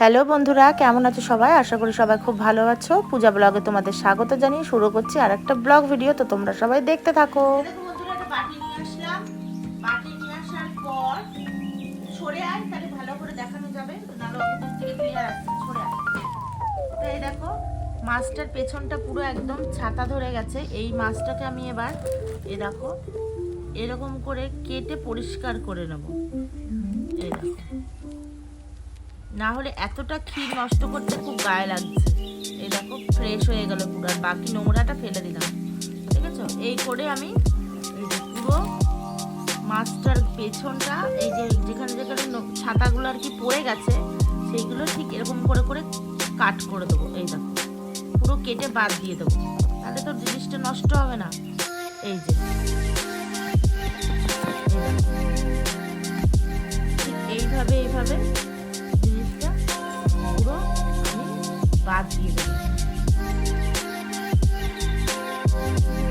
Hello বন্ধুরা, কেমন আছো সবাই? আশা করি সবাই খুব ভালো আছো। পূজা ব্লগে তোমাদের স্বাগত জানিয়ে শুরু করছি আর একটা ব্লগ ভিডিও, তো তোমরা সবাই দেখতে থাকো। এই দেখো, মাছটার পেছনটা পুরো একদম ছাতা ধরে গেছে। এই মাছটাকে আমি এবার, এ দেখো, এরকম করে কেটে পরিষ্কার করে নেব। দেখো। না হলে এতটা ক্ষীর নষ্ট করতে খুব গায়ে লাগছে। এই দেখো ফ্রেশ হয়ে গেল পুরো, আর বাকি নোংরাটা ফেলে দিলাম। ঠিক আছে এই করে আমি পুরো মাছটার পেছনটা, এই যে যেখানে যেখানে ছাতাগুলো আর কি পড়ে গেছে, সেইগুলো ঠিক এরকম করে করে কাট করে দেবো। এই দেখো, পুরো কেটে বাদ দিয়ে দেবো। তাহলে তো জিনিসটা নষ্ট হবে না। এই যে এইভাবে এইভাবে দেবো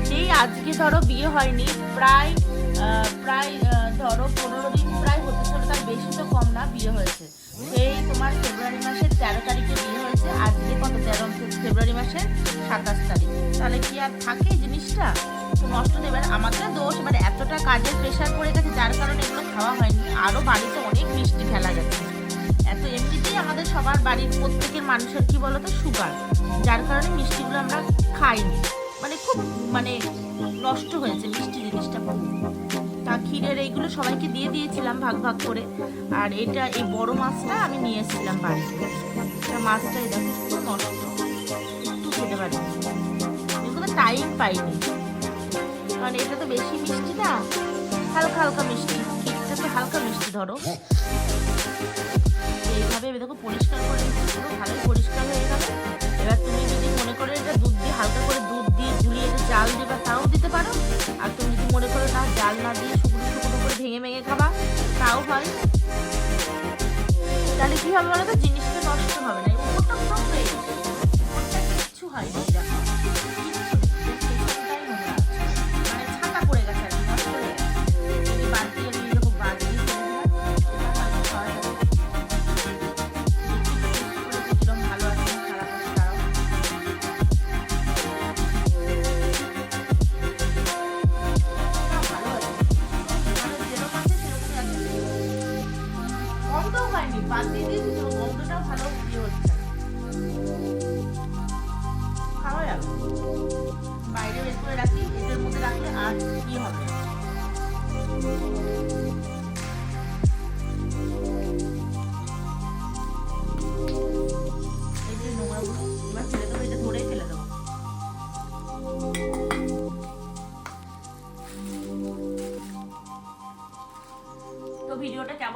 সেই আজকে ধরো বিয়ে হয়নি, প্রায় প্রায় ধরো পনেরো দিন প্রায় হতে চলে তার বেশি তো কম না বিয়ে হয়েছে। সেই তোমার ফেব্রুয়ারি মাসের তেরো তারিখে বিয়ে হয়েছে, আজকে কত তেরো ফেব্রুয়ারি মাসের সাতাশ তারিখ। তাহলে কি আর থাকে জিনিসটা? তো নষ্ট দেবে আমাদের দোষ, এবার এতটা কাজের প্রেশার পড়ে গেছে, যার কারণে এগুলো খাওয়া হয়নি আরও বাড়িতে অনেক মিষ্টি ফেলা গেছে। এত এমনিতেই আমাদের সবার বাড়ির প্রত্যেকের মানুষের কি বলতো? সুগার। যার কারণে মিষ্টিগুলো আমরা খাইনি। মানে খুব মানে নষ্ট হয়েছে মিষ্টি জিনিসটা। তা ক্ষীরের এইগুলো সবাইকে দিয়ে দিয়েছিলাম ভাগ ভাগ করে। আর এটা, এই বড় মাছটা আমি নিয়ে এসেছিলাম বাড়িতে এটা মাছটা এটা পুরো নষ্ট। একটু খেতে পারি এগুলো টাইম পাইনি। কারণ এটা তো বেশি মিষ্টি না। হালকা হালকা মিষ্টি। ক্ষীরটা তো হালকা মিষ্টি ধরো। এইভাবে দেখো পরিষ্কার করে ভালোই পরিষ্কার হয়ে গেল। এবার তুমি যদি মনে করো এটা দুধ দিয়ে, হালকা করে দুধ দিয়ে ঝুলিয়ে এটা জাল দিবা তাও দিতে পারো। আর তুমি যদি মনে করো না জাল না দিয়ে শুকনো শুকনো করে ভেঙে ভেঙে খাবা, তাও হয়। তাহলে কি হবে বলো তো? জিনিসটা নষ্ট হবে না ফ্রেশ উপরটা কিচ্ছু হয়নি, দেখো। দিয়ে দিয়েছি ভালো। বাইরে বের করে রাখি মধ্যে রাখলে আর কি হবে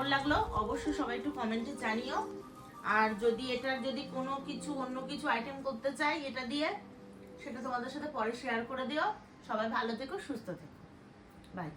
কেমন লাগল অবশ্যই সবাই একটু কমেন্টে জানিও। আর যদি এটার যদি কোনো কিছু, অন্য কিছু আইটেম করতে চাই এটা দিয়ে, সেটা তোমাদের সাথে পরে শেয়ার করে দিও। সবাই ভালো থেকো, সুস্থ থেকো। বাই